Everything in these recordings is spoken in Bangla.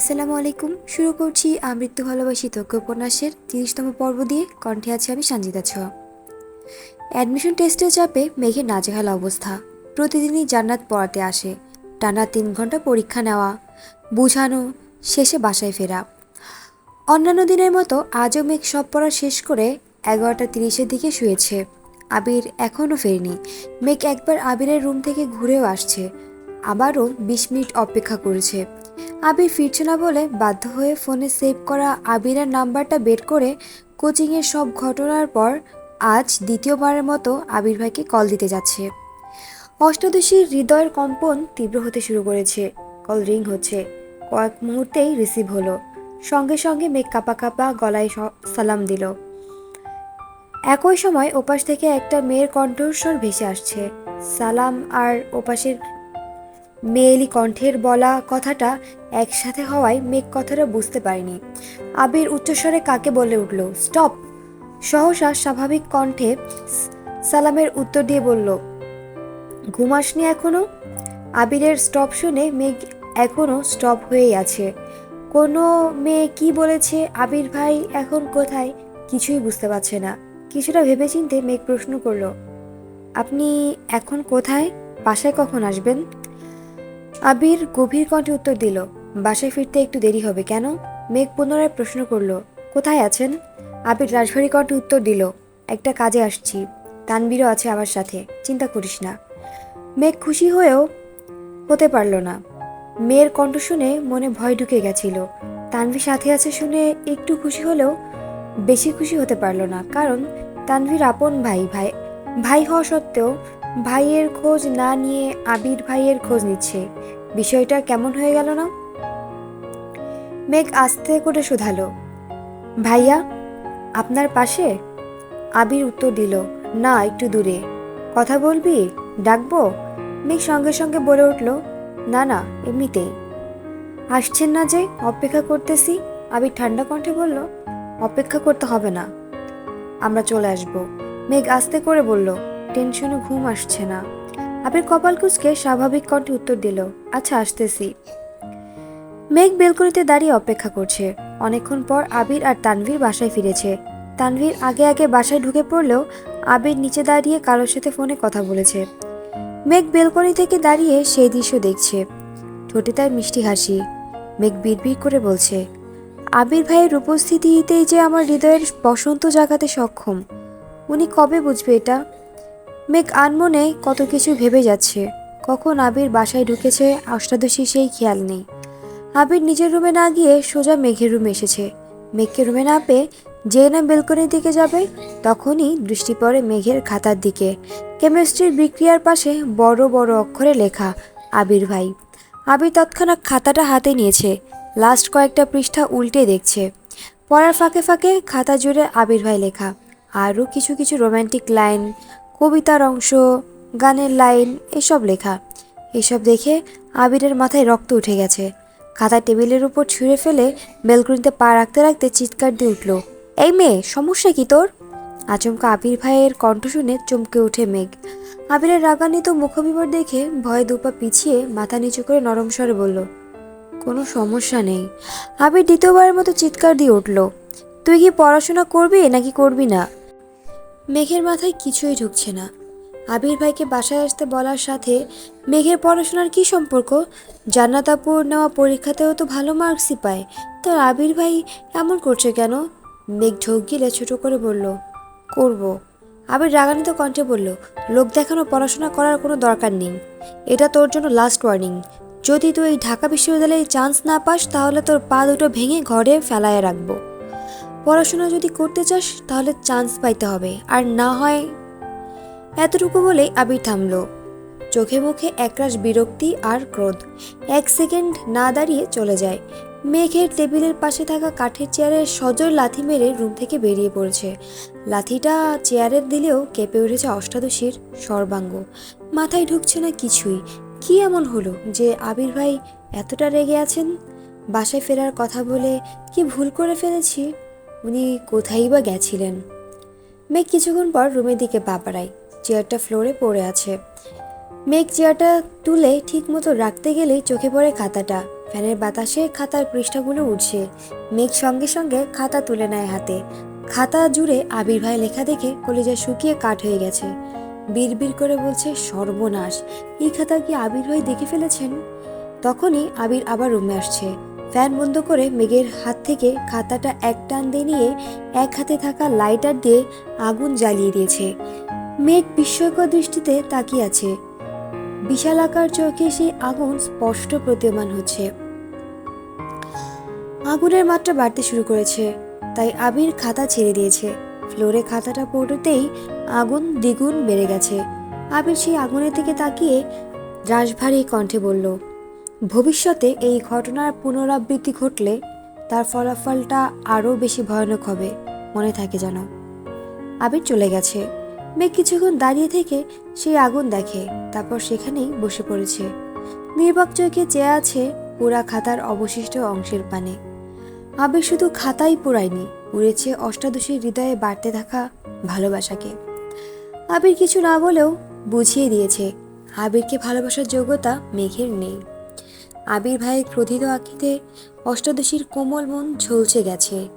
আসসালামু আলাইকুম। শুরু করছি আমৃত্যু ভালোবাসি তোকে উপন্যাসের তিরিশতম পর্ব দিয়ে। কণ্ঠে আছে আমি সঞ্জিতা ছ। অ্যাডমিশন টেস্টের চাপে মেঘের নাজেহাল অবস্থা। প্রতিদিনই জান্নাত পড়াতে আসে। টানা তিন ঘণ্টা পরীক্ষা নেওয়া, বুঝানো, শেষে বাসায় ফেরা। অন্যান্য দিনের মতো আজও মেঘ সব পড়া শেষ করে এগারোটা তিরিশের দিকে শুয়েছে। আবির এখনও ফেরেনি। মেঘ একবার আবিরের রুম থেকে ঘুরেও আসছে। আবারও বিশ মিনিট অপেক্ষা করেছে। আবির ফিরছে না বলে বাধ্য হয়ে ফোনে সেভ করা আবিরের নাম্বারটা বের করে কোচিংয়ের সব ঘটনার পর আজ দ্বিতীয়বারের মতো আবির ভাইকে কল দিতে যাচ্ছে। অষ্টাদশীর হৃদয়ের কম্পন তীব্র হতে শুরু করেছে। কল রিং হচ্ছে। কয়েক মুহূর্তেই রিসিভ হলো। সঙ্গে সঙ্গে মেঘ কাপা কাপা গলায় সালাম দিল। একই সময় ওপাশ থেকে একটা মেয়ের কণ্ঠস্বর ভেসে আসছে। সালাম আর ওপাশের মেয়েলি কণ্ঠের বলা কথাটা একসাথে হওয়ায় মেঘ কথাটা বুঝতে পারেনি। আবির উচ্চস্বরে কাকে বলে উঠল, স্টপ! সহসা স্বাভাবিক কণ্ঠে সালামের উত্তর দিয়ে বলল, ঘুমাসনি এখনও? আবিরের স্টপ শুনে মেঘ এখনও স্টপ হয়েই আছে। কোনো মেয়ে কি বলেছে, আবির ভাই এখন কোথায়? কিছুই বুঝতে পারছে না। কিছুটা ভেবেচিন্তে মেঘ প্রশ্ন করল, আপনি এখন কোথায়? বাসায় কখন আসবেন? আবির গভীর কণ্ঠে উত্তর দিল, বাসায় ফিরতে একটু দেরি হবে কেন? মেঘ পুনরায় প্রশ্ন করল, কোথায় আছেন? আবির রাজভারী কণ্ঠে উত্তর দিল, একটা কাজে আসছি তানবীরও আছে আমার সাথে, চিন্তা করিস না। মেঘ খুশি হয়েও হতে পারল না। মেয়ের কণ্ঠ শুনে মনে ভয় ঢুকে গেছিল, তানভীর সাথে আছে শুনে একটু খুশি হলেও বেশি খুশি হতে পারল না, কারণ তানভীর আপন ভাই ভাই ভাই হওয়া সত্ত্বেও ভাইয়ের খোঁজ না নিয়ে আবির ভাইয়ের খোঁজ নিচ্ছে। বিষয়টা কেমন হয়ে গেল না? মেঘ আস্তে করে শুধালো। ভাইয়া, আপনার পাশে? আবির উত্তর দিল, না, একটু দূরে। কথা বলবি? ডাকবো? মেঘ সঙ্গে সঙ্গে বলে উঠল, না না, এমনিতেই। আসছেন না যে, অপেক্ষা করতেছি। আবির ঠান্ডা কণ্ঠে বলল, অপেক্ষা করতে হবে না। আমরা চলে আসব। মেঘ আস্তে করে বলল টেনশনে ঘুম আসছে না। আবির কপাল কুচকে স্বাভাবিক কণ্ঠে উত্তর দিল আচ্ছা আসতেছি। মেঘ বেলকনিতে দাঁড়িয়ে অপেক্ষা করছে। অনেকক্ষণ পর আবির আর তানভীর বাসায় ফিরেছে। তানভীর আগে আগে বাসায় ঢুকে পড়লেও আবির নিচে দাঁড়িয়ে কারোর সাথে ফোনে কথা বলেছে। মেঘ বেলকনি থেকে দাঁড়িয়ে সেই দৃশ্য দেখছে। ঠোঁটে তার মিষ্টি হাসি। মেঘ বিড়বিড় করে বলছে, আবির ভাইয়ের উপস্থিতিতেই যে আমার হৃদয়ের বসন্ত জাগাতে সক্ষম। উনি কবে বুঝবে এটা? মেঘ আনমনে কত কিছু ভেবে যাচ্ছে। কখন আবির বাসায় ঢুকেছে অষ্টাদশী সেই খেয়াল নেই। আবির নিজের রুমে না গিয়ে সোজা মেঘের রুমে এসেছে। মেঘকে রুমে না পেয়ে যে না বেলকনির দিকে যাবে, তখনই দৃষ্টি পড়ে মেঘের খাতার দিকে। কেমিস্ট্রির বিক্রিয়ার পাশে বড় বড় অক্ষরে লেখা, আবির ভাই। আবির তৎক্ষণাৎ খাতাটা হাতে নিয়েছে। লাস্ট কয়েকটা পৃষ্ঠা উল্টে দেখছে। পড়ার ফাঁকে ফাঁকে খাতা জুড়ে আবির ভাই লেখা, আরও কিছু কিছু রোম্যান্টিক লাইন কবিতার অংশ, গানের লাইন, এসব লেখা। এসব দেখে আবিরের মাথায় রক্ত উঠে গেছে। খাতা টেবিলের উপর ছুঁড়ে ফেলে বেলকুনিতে পা রাখতে রাখতে চিৎকার দিয়ে উঠল, এই মেয়ে, সমস্যা কি তোর? আচমকা আবির ভাইয়ের কণ্ঠ শুনে চমকে ওঠে মেঘ। আবিরের রাগান্বিত মুখবিবর দেখে ভয়ে দুপা পিছিয়ে মাথা নিচু করে নরম স্বরে বলল, কোনো সমস্যা নেই। আবির দ্বিতীয়বারের মতো চিৎকার দিয়ে উঠল, তুই কি পড়াশোনা করবি নাকি করবি না? মেঘের মাথায় কিছুই ঢুকছে না। আবির ভাইকে বাসায় আসতে বলার সাথে মেঘের পড়াশোনার কি সম্পর্ক? জান্নাতাপুর নেওয়া পরীক্ষাতেও তো ভালো মার্কসই পায়। তার আবির ভাই এমন করছে কেন? মেঘ ঢোক গিলে ছোটো করে বলল, করব। আবির রাগান্বিত কণ্ঠে বলল, লোক দেখানো পড়াশোনা করার কোনো দরকার নেই। এটা তোর জন্য লাস্ট ওয়ার্নিং যদি তুই ঢাকা বিশ্ববিদ্যালয়ে চান্স না পাস, তাহলে তোর পা দুটো ভেঙে ঘরে ফেলায় রাখব। পড়াশোনা যদি করতে চাস, তাহলে চান্স পাইতে হবে। আর না হয় এতটুকু বলেই আবির থামল। চোখে মুখে একরাশ বিরক্তি আর ক্রোধ। এক সেকেন্ড না দাঁড়িয়ে চলে যায়। মেঘের টেবিলের পাশে থাকা কাঠের চেয়ারে সজোর লাথি মেরে রুম থেকে বেরিয়ে পড়েছে। লাথিটা চেয়ারের দিলেও কেঁপে উঠেছে অষ্টাদশীর সর্বাঙ্গ। মাথায় ঢুকছে না কিছুই। কি এমন হলো যে আবির ভাই এতটা রেগে আছেন? বাসায় ফেরার কথা বলে কি ভুল করে ফেলেছি? উনি কোথায় বা গেছিলেন? মেঘ কিছুক্ষণ পর রুমের দিকে পা চেয়ারটা ফ্লোরে পড়ে আছে। মেঘ চেয়ারটা তুলে ঠিক মতো রাখতে গেলেই চোখে পড়ে খাতাটা। ফ্যানের বাতাসে খাতার পৃষ্ঠাগুলো উঠছে মেঘ সঙ্গে সঙ্গে খাতা তুলে নেয় হাতে। খাতা জুড়ে আবির ভাই লেখা দেখে কলেজা শুকিয়ে কাঠ হয়ে গেছে। বিড়বিড় করে বলছে, সর্বনাশ! এই খাতা কি আবির ভাই দেখে ফেলেছেন? তখনই আবির আবার রুমে আসছে। ফ্যান বন্ধ করে মেঘের হাত থেকে খাতাটা এক টান দিয়ে নিয়ে এক হাতে থাকা লাইটার দিয়ে আগুন জ্বালিয়ে দিয়েছে। মেঘ বিস্ময়কর দৃষ্টিতে তাকিয়ে আছে। বিশালাকার চোখে সেই আগুন স্পষ্ট প্রতীয়মান হচ্ছে। আগুনের মাত্রা বাড়তে শুরু করেছে, তাই আবির খাতা ছেড়ে দিয়েছে। ফ্লোরে খাতাটা পড়তেই আগুন দ্বিগুণ বেড়ে গেছে। আবির সেই আগুনের দিকে তাকিয়ে রাশভারী কণ্ঠে বলল ভবিষ্যতে এই ঘটনার পুনরাবৃত্তি ঘটলে তার ফলাফলটা আরও বেশি ভয়ানক হবে, মনে থাকে যেন। আবির চলে গেছে। মেঘ কিছুক্ষণ দাঁড়িয়ে থেকে সেই আগুন দেখে, তারপর সেখানেই বসে পড়েছে। নির্বাক চোখে চেয়ে আছে পুরা খাতার অবশিষ্ট অংশের পানে। আবির শুধু খাতাই পোড়ায়নি, উড়েছে অষ্টাদশীর হৃদয়ে বাড়তে থাকা ভালোবাসাকে। আবির কিছু না বলেও বুঝিয়ে দিয়েছে, আবিরকে ভালোবাসার যোগ্যতা মেঘের নেই। আবির ভাইয়ের ক্রোধিত আঁকিতে অষ্টাদশীর কোমল মন ঝলছে গেছে।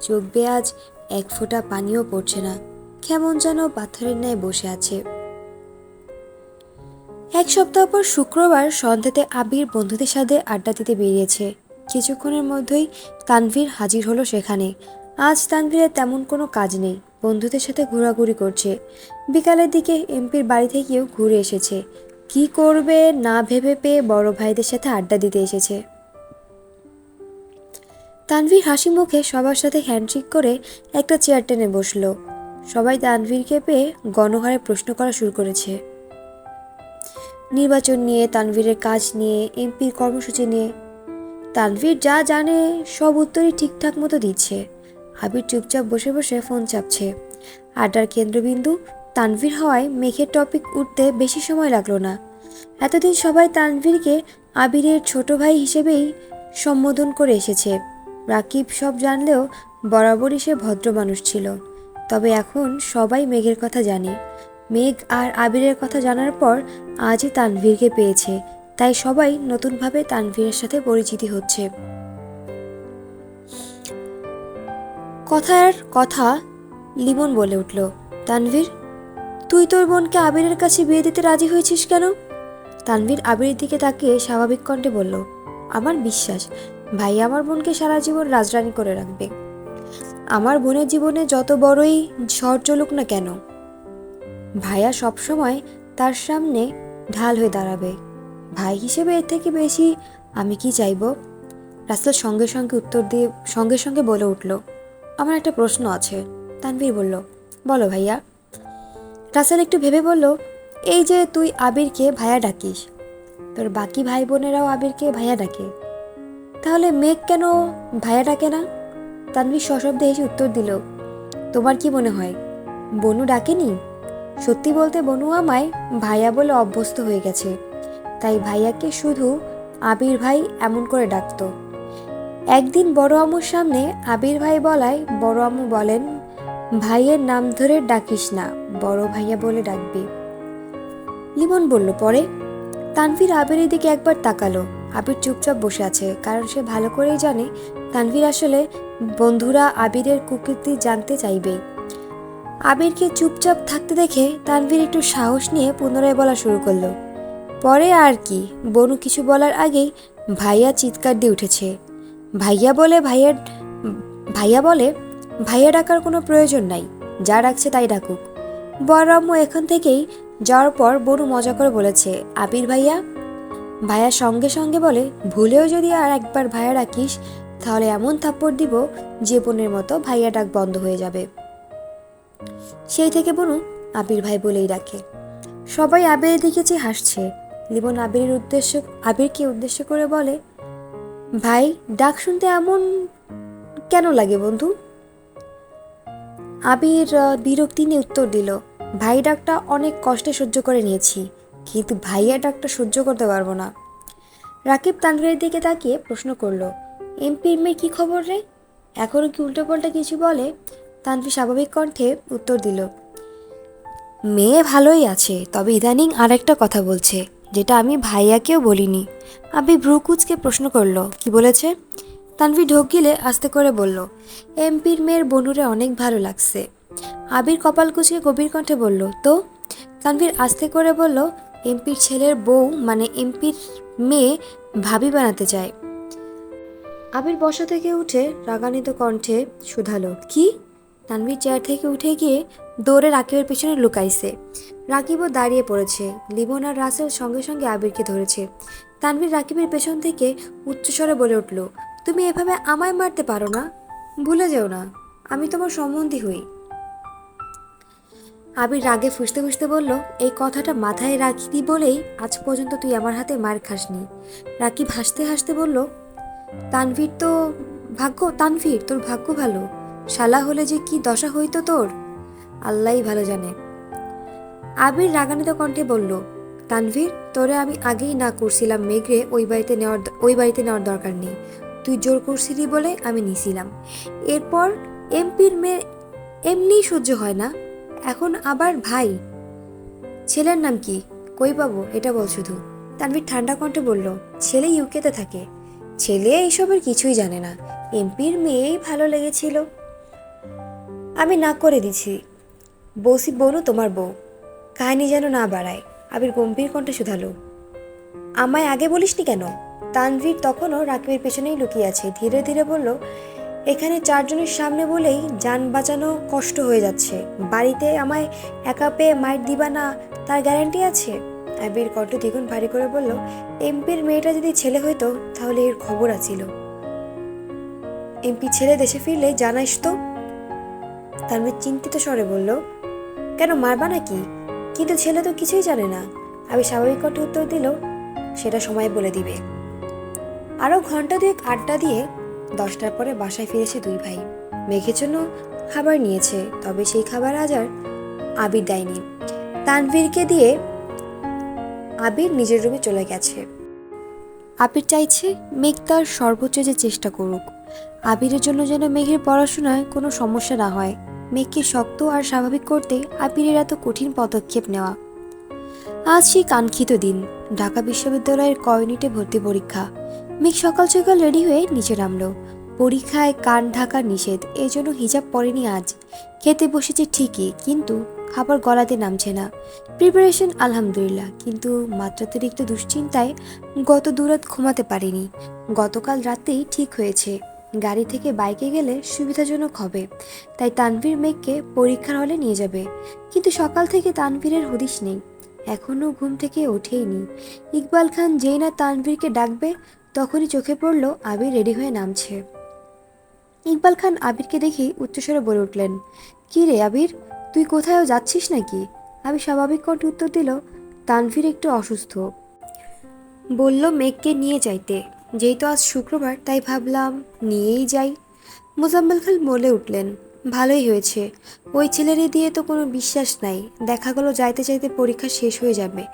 চোখ বেয়ে আজ এক ফোঁটা পানিও পড়ছে না। কেমন যেন পাথরের ন্যায় বসে আছে। এক সপ্তাহ পর শুক্রবার সন্ধ্যাতে আবির বন্ধুদের সাথে আড্ডা দিতে বেরিয়েছে। কিছুক্ষণের মধ্যেই তানভীর হাজির হলো সেখানে। আজ তানভীরের তেমন কোনো কাজ নেই। বন্ধুদের সাথে ঘোরাঘুরি করছে। বিকালের দিকে এমপির বাড়ি থেকেও ঘুরে এসেছে। কি করবে না ভেবে পেয়ে বড় ভাইদের সাথে আড্ডা দিতে এসেছে। তানভীর হাসি মুখে সবার সাথে হ্যান্ডশেক করে একটা চেয়ার টেনে বসল। সবাই তানভীরকে পেয়ে গণহারে প্রশ্ন করা শুরু করেছে। নির্বাচন নিয়ে, তানভীরের কাজ নিয়ে, এমপির কর্মসূচি নিয়ে। তানভীর যা জানে, সব উত্তরই ঠিকঠাক মতো দিচ্ছে। আবির চুপচাপ বসে বসে ফোন চাপছে। আড্ডার কেন্দ্রবিন্দু তানভীর হওয়ায় মেঘের টপিক উঠতে বেশি সময় লাগল না। এতদিন সবাই তানভীরকে আবিরের ছোট ভাই হিসেবেই সম্বোধন করে এসেছে। রাকিব সব জানলেও বরাবরই সে ভদ্র মানুষ ছিল। তবে এখন সবাই মেঘের কথা জানে। মেঘ আর আবিরের কথা জানার পর আজই তানভীরকে পেয়েছে। তাই সবাই নতুনভাবে তানভীরের সাথে পরিচিতি হচ্ছে। কথার কথা লিমন বলে উঠল, তানভীর তুই তোর বোনকে আবিরের কাছে বিয়ে দিতে রাজি হয়েছিস কেন? তানভীর আবিরের দিকে তাকিয়ে স্বাভাবিক কণ্ঠে বলল, আমার বিশ্বাস, ভাই আমার বোনকে সারা জীবন রাজরানী করে রাখবে। আমার বোনের জীবনে যত বড়ই ঝড় চলুক না কেন, ভাইয়া সবসময় তার সামনে ঢাল হয়ে দাঁড়াবে। ভাই হিসেবে এর থেকে বেশি আমি কি চাইব? রাসেল সঙ্গে সঙ্গে উত্তর দিয়ে, সঙ্গে সঙ্গে বলে উঠল, আমার একটা প্রশ্ন আছে। তানভীর বলল, বলো ভাইয়া। রাসেল একটু ভেবে বলল, এই যে তুই আবিরকে ভাইয়া ডাকিস, তোর বাকি ভাই বোনেরাও আবিরকে ভাইয়া ডাকে। তাহলে মেঘ কেন ভাইয়া ডাকে না? তানভীর সশব্দে এসে উত্তর দিল, তোমার কি মনে হয়, বনু ডাকেনি? সত্যি বলতে বনু আমায় ভাইয়া বলে অভ্যস্ত হয়ে গেছে। তাই ভাইয়াকে শুধু আবির ভাই এমন করে ডাকতো। একদিন বড় আমুর সামনে আবির ভাই বলায় বড় আমু বলেন ভাইয়ের নাম ধরে ডাকিস না, বড় ভাইয়া বলে ডাকবি। লিমন বলল, পরে? তানভীর আবিরের দিকে একবার তাকালো। আবির চুপচাপ বসে আছে, কারণ সে ভালো করেই জানে তানভীর আসলে বন্ধুরা আবিরের কুকীর্তি জানতে চাইবে। আবিরকে চুপচাপ থাকতে দেখে তানভীর একটু সাহস নিয়ে পুনরায় বলা শুরু করল, পরে আর কি? বনু কিছু বলার আগেই ভাইয়া চিৎকার দিয়ে উঠেছে। ভাইয়া বলে, ভাইয়ার, ভাইয়া বলে ভাইয়া ডাকার কোনো প্রয়োজন নাই, যা ডাকছে তাই ডাকুক। বড়াম্মু এখান থেকেই যাওয়ার পর বনু মজা করে বলেছে, আবির ভাইয়া? ভাইয়া সঙ্গে সঙ্গে বলে, ভুলেও যদি আর একবার ভাইয়া ডাকিস, তাহলে এমন থাপ্পড় দিব যে বোনের মতো ভাইয়া ডাক বন্ধ হয়ে যাবে। সেই থেকে বনু আবির ভাই বলেই ডাকে। সবাই আবিরের দিকে চেয়ে হাসছে। লিবন আবিরের উদ্দেশ্য, আবিরকে উদ্দেশ্য করে বলে, ভাই, ডাক শুনতে এমন কেন লাগে বন্ধু? আবির বিরক্তি নিয়ে উত্তর দিল, ভাই ডাকটা অনেক কষ্টে সহ্য করে নিয়েছি, কিন্তু ভাইয়া ডাকটা সহ্য করতে পারব না। রাকিব তানভীরের দিকে তাকিয়ে প্রশ্ন করল এমপির মেয়ে কী খবর রে? এখনও কি উল্টোপাল্টা কিছু বলে? তানভীর স্বাভাবিক কণ্ঠে উত্তর দিল, মেয়ে ভালোই আছে, তবে ইদানিং আর একটা কথা বলছে, যেটা আমি ভাইয়াকেও বলিনি। আবি ভ্রুকুচকে প্রশ্ন করল, কি বলেছে? তানভীর ঢোক গিলে আস্তে করে বলল, এমপির মেয়ের বনুরে অনেক ভালো লাগছে। আবির কপাল কুচকে গভীর কণ্ঠে বলল, তো? তানভীর আস্তে করে বলল, এমপির ছেলের বউ মানে এমপির মেয়ে ভাবি বানাতে চায়। আবির বসা থেকে উঠে রাগান্বিত কণ্ঠে শুধালো, কি? তানভীর চেয়ার থেকে উঠে গিয়ে দৌড়ে রাকিবের পেছনে লুকাইছে। রাকিবও দাঁড়িয়ে পড়েছে, লিমন আর রাসেল সঙ্গে সঙ্গে আবিরকে ধরেছে। তানভীর রাকিবের পেছন থেকে উচ্চস্বরে বলে উঠল তুমি এভাবে আমায় মারতে পারো না। ভুলে যেও না, আমি তোমার সম্বন্ধী হই। আবির রাগে ফুসতে ফুসতে বলল, এই কথাটা মাথায় রাখি বলেই আজ পর্যন্ত তুই আমার হাতে মার খাসনি। রাকিব হাসতে হাসতে বলল, তানভীর তো ভাগ্য, তানভীর, তোর ভাগ্য ভালো। শালা হলে যে কি দশা হইতো তোর? আল্লাহই ভালো জানে। আবির রাগান্বিত কণ্ঠে বলল, তানভীর, তোরে আমি আগেই না করছিলাম মেঘরে, ওই বাড়িতে নেওয়ার ওই বাড়িতে নেওয়ার দরকার নেই। তুই জোর করছিলি বলে আমি নিছিলাম। এরপর এমপির মেয়ে এমনিই সহ্য হয় না। এখন আবার ভাই। ছেলের নাম কি? কই পাবো? এটা বল শুধু। তানভীর ঠান্ডা কণ্ঠে বলল, ছেলে ইউকেতে থাকে। ছেলে এইসবের কিছুই জানে না। এমপির মেয়েই ভালো লেগেছিল। আমি না করে দিছি। বৌসি বনু তোমার বউ। কাহিনী যেন না বাড়ায়। আবির গম্ভীর কণ্ঠে শুধালো। আমায় আগে বলিসনি কেন? তানভীর তখনও রাকিবের পেছনেই লুকিয়ে আছে। ধীরে ধীরে বলল, এখানে চারজনের সামনে বলেই যান বাঁচানো কষ্ট হয়ে যাচ্ছে। বাড়িতে আমায় একা পেয়ে মাইট দিবা না তার গ্যারান্টি আছে? আবির কণ্ঠ দ্বিগুণ ভারী করে বলল, এমপির মেয়েটা যদি ছেলে হইতো, তাহলে এর খবর আছিল। এমপি ছেলে দেশে ফিরলে জানাইস তো? তানভীর চিন্তিত স্বরে বলল, কেন, মারবা নাকি? কিন্তু ছেলে তো কিছুই জানে না। আমি স্বাভাবিক কণ্ঠে উত্তর দিল, সেটা সময় বলে দিবে। আরও ঘণ্টা দুয়েক আড্ডা দিয়ে দশটার পরে বাসায় ফিরেছে দুই ভাই। মেঘের জন্য খাবার নিয়েছে, তবে সেই খাবার আজ আর আবির দেয়নি। তানভীরকে দিয়ে আবির নিজের রুমে চলে গেছে। আবির চাইছে মেঘ তার সর্বোচ্চ যে চেষ্টা করুক। আবিরের জন্য যেন মেঘের পড়াশোনায় কোনো সমস্যা না হয়। মেঘকে শক্ত আর স্বাভাবিক করতে আবিরের এত কঠিন পদক্ষেপ নেওয়া। আজ সেই কাঙ্ক্ষিত দিন। ঢাকা বিশ্ববিদ্যালয়ের কয়নিটে ভর্তি পরীক্ষা। মেঘ সকাল সকাল রেডি হয়ে নিচে নামলো। পরীক্ষায় কান ঢাকা নিষেধ এই জন্য হিজাব পরেনি আজ। খেতে বসেছে ঠিকই, কিন্তু খাবার গলাতে নামছে না। প্রিপারেশন আলহামদুলিল্লাহ, কিন্তু মাত্রাতিরিক্ত দুশ্চিন্তায় গত দুরাত ঘুমাতে পারিনি। গতকাল রাতেই ঠিক হয়েছে। গাড়ি থেকে বাইকে গেলে সুবিধাজনক হবে। তাই তানভীর মেঘকে পরীক্ষার হলে নিয়ে যাবে। কিন্তু সকাল থেকে তানভীরের হদিশ নেই। এখনও ঘুম থেকে ওঠেইনি। ইকবাল খান যেই না তানভীরকে ডাকবে তখনই চোখে পড়ল আবির রেডি হয়ে নামছে। ইকবাল খান আবিরকে দেখি উচ্চস্বরে বলে উঠলেন, কি রে আবির, তুই কোথাও যাচ্ছিস নাকি? আমি স্বাভাবিক কণ্ঠে উত্তর দিল, তানভীর একটু অসুস্থ। বলল, মেঘকে নিয়ে যাইতে। যেহেতু আজ শুক্রবার, তাই ভাবলাম নিয়েই যাই। মোজাম্মেল খান বলে উঠলেন ভালোই হয়েছে। ওই ছেলেরে দিয়ে তো কোনো বিশ্বাস নাই। দেখা গেলো যাইতে যাইতে পরীক্ষা শেষ হয়ে যাবে।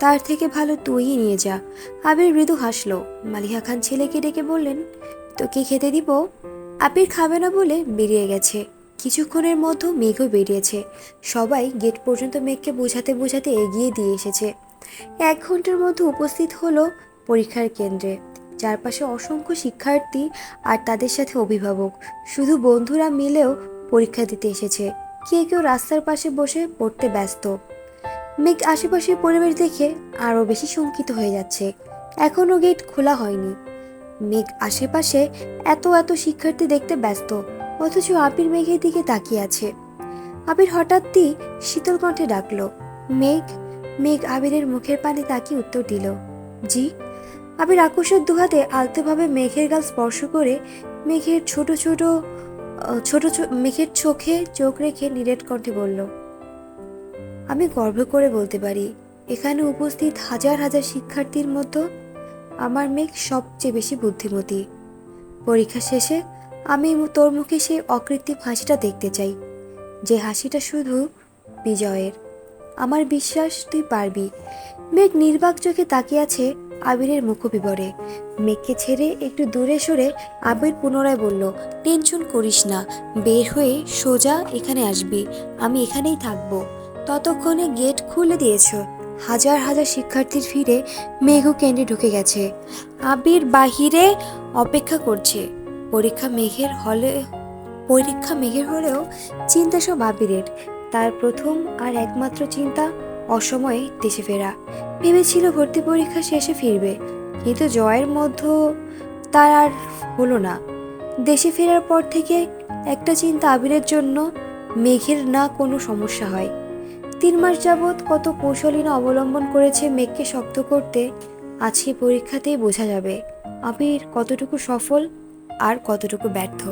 তার থেকে ভালো তুই নিয়ে যা। আবির মৃদু হাসলো। মালিহা খান ছেলেকে ডেকে বললেন, তোকে খেতে দিব? আবির খাবে না বলে বেরিয়ে গেছে। কিছুক্ষণের মধ্যে মেঘও বেরিয়েছে। সবাই গেট পর্যন্ত মেঘকে বোঝাতে বোঝাতে এগিয়ে দিয়ে এসেছে। এক ঘণ্টার মধ্যে উপস্থিত হলো পরীক্ষার কেন্দ্রে। চারপাশে অসংখ্য শিক্ষার্থী আর তাদের সাথে অভিভাবক। শুধু বন্ধুরা মিলেও পরীক্ষা দিতে এসেছে। কেউ কেউ রাস্তার পাশে বসে পড়তে ব্যস্ত। মেঘ আশেপাশের পরিবেশ দেখে আরও বেশি শঙ্কিত হয়ে যাচ্ছে। এখনও গেট খোলা হয়নি। মেঘ আশেপাশে এত এত শিক্ষার্থী দেখতে ব্যস্ত, অথচ আবির মেঘের দিকে তাকিয়ে আছে। আবির হঠাৎই শীতল কণ্ঠে ডাকলো, মেঘ মেঘ আবিরের মুখের পানে তাকিয়ে উত্তর দিল, জি? আবির আকুশের দুহাতে আলতোভাবে মেঘের গাল স্পর্শ করে মেঘের ছোট ছোট ছোট মেঘের চোখে চোখ রেখে নিরেট কণ্ঠে বলল, আমি গর্ব করে বলতে পারি, এখানে উপস্থিত হাজার হাজার শিক্ষার্থীর মধ্যে আমার মেঘ সবচেয়ে বেশি বুদ্ধিমতী। পরীক্ষা শেষে আমি তোর মুখে সেই অকৃত্রিম হাসিটা দেখতে চাই, যে হাসিটা শুধু বিজয়ের। আমার বিশ্বাস তুই পারবি। মেঘ নির্বাক চোখে তাকিয়ে আছে আবিরের মুখবিবরে মেঘকে ছেড়ে একটু দূরে সরে আবির পুনরায় বলল, টেনশন করিস না, বের হয়ে সোজা এখানে আসবি, আমি এখানেই থাকব। ততক্ষণে গেট খুলে দিয়েছ। হাজার হাজার শিক্ষার্থীর ভিড়ে মেঘ কেন্দ্রে ঢুকে গেছে। আবির বাহিরে অপেক্ষা করছে। পরীক্ষা মেঘের হলে, পরীক্ষা মেঘের হলেও চিন্তা সব আবিরের। তার প্রথম আর একমাত্র চিন্তা অসময়ে দেশে ফেরা। ভেবেছিল ভর্তি পরীক্ষা শেষে ফিরবে। কিন্তু জয়ের মধ্য তার আর হলো না। দেশে ফেরার পর থেকে একটা চিন্তা আবিরের জন্য মেঘের না কোনো সমস্যা হয়। তিন মাস যাবৎ কত কৌশলী না অবলম্বন করেছে মেঘকে শক্ত করতে আজকে পরীক্ষাতেই বোঝা যাবে। আবির কতটুকু সফল আর কতটুকু ব্যর্থ।